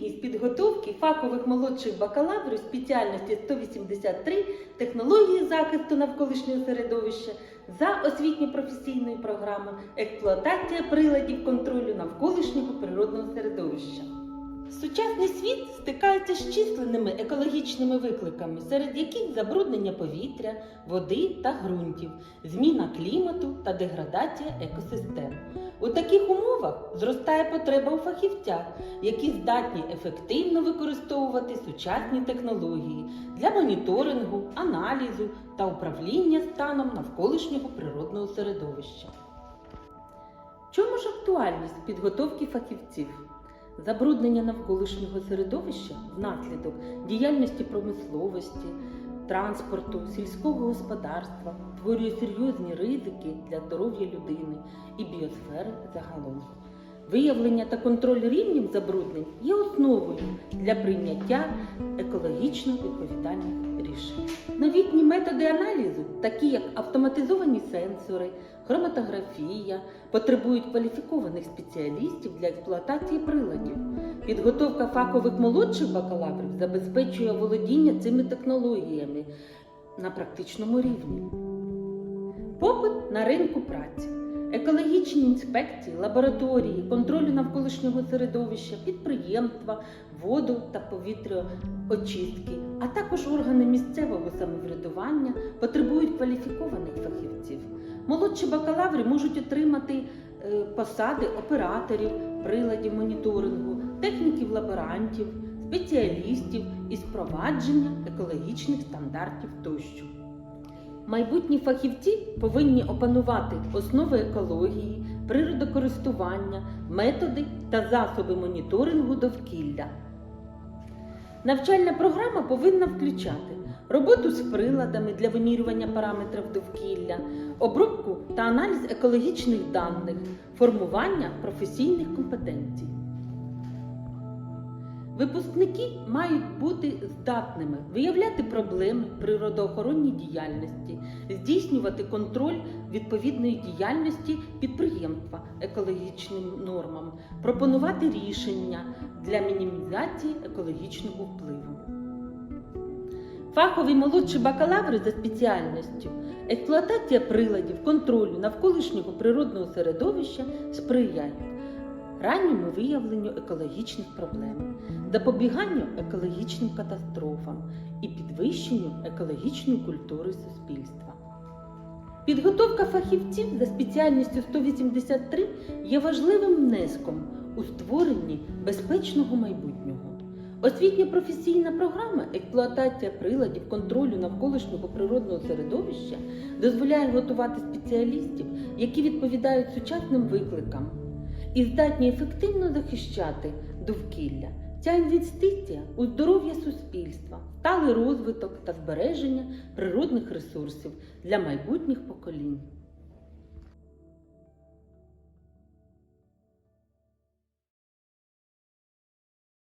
необхідність підготовки фахових молодших бакалаврів спеціальності 183 технології захисту навколишнього середовища за освітньо-професійною програмою експлуатація приладів контролю навколишнього природного середовища. Сучасний світ стикається з численними екологічними викликами, серед яких забруднення повітря, води та ґрунтів, зміна клімату та деградація екосистем. У таких умовах зростає потреба у фахівцях, які здатні ефективно використовувати сучасні технології для моніторингу, аналізу та управління станом навколишнього природного середовища. Чому ж актуальність підготовки фахівців? Забруднення навколишнього середовища внаслідок діяльності промисловості, транспорту, сільського господарства творює серйозні ризики для здоров'я людини і біосфери загалом. Виявлення та контроль рівнів забруднень є основою для прийняття екологічно відповідальних рішень. Новітні методи аналізу, такі як автоматизовані сенсори, хроматографія, потребують кваліфікованих спеціалістів для експлуатації приладів. Підготовка фахових молодших бакалаврів забезпечує володіння цими технологіями на практичному рівні. Попит на ринку праці. Екологічні інспекції, лабораторії, контролю навколишнього середовища, підприємства, воду та повітряочистки, а також органи місцевого самоврядування потребують кваліфікованих фахівців. Молодші бакалаври можуть отримати е, посади операторів, приладів моніторингу, техніків лаборантів, спеціалістів із впровадження екологічних стандартів тощо. Майбутні фахівці повинні опанувати основи екології, природокористування, методи та засоби моніторингу довкілля. Навчальна програма повинна включати роботу з приладами для вимірювання параметрів довкілля, обробку та аналіз екологічних даних, формування професійних компетенцій. Випускники мають бути здатними виявляти проблеми природоохоронній діяльності, здійснювати контроль відповідної діяльності підприємства екологічним нормам, пропонувати рішення для мінімізації екологічного впливу. Фахові молодші бакалаври за спеціальністю експлуатація приладів контролю навколишнього природного середовища сприяють ранньому виявленню екологічних проблем, запобіганню екологічним катастрофам і підвищенню екологічної культури суспільства. Підготовка фахівців за спеціальністю 183 є важливим внеском у створенні безпечного майбутнього. Освітньо-професійна програма експлуатація приладів контролю навколишнього природного середовища дозволяє готувати спеціалістів, які відповідають сучасним викликам і здатні ефективно захищати довкілля. Ця інвестиція у здоров'я суспільства, сталий розвиток та збереження природних ресурсів для майбутніх поколінь.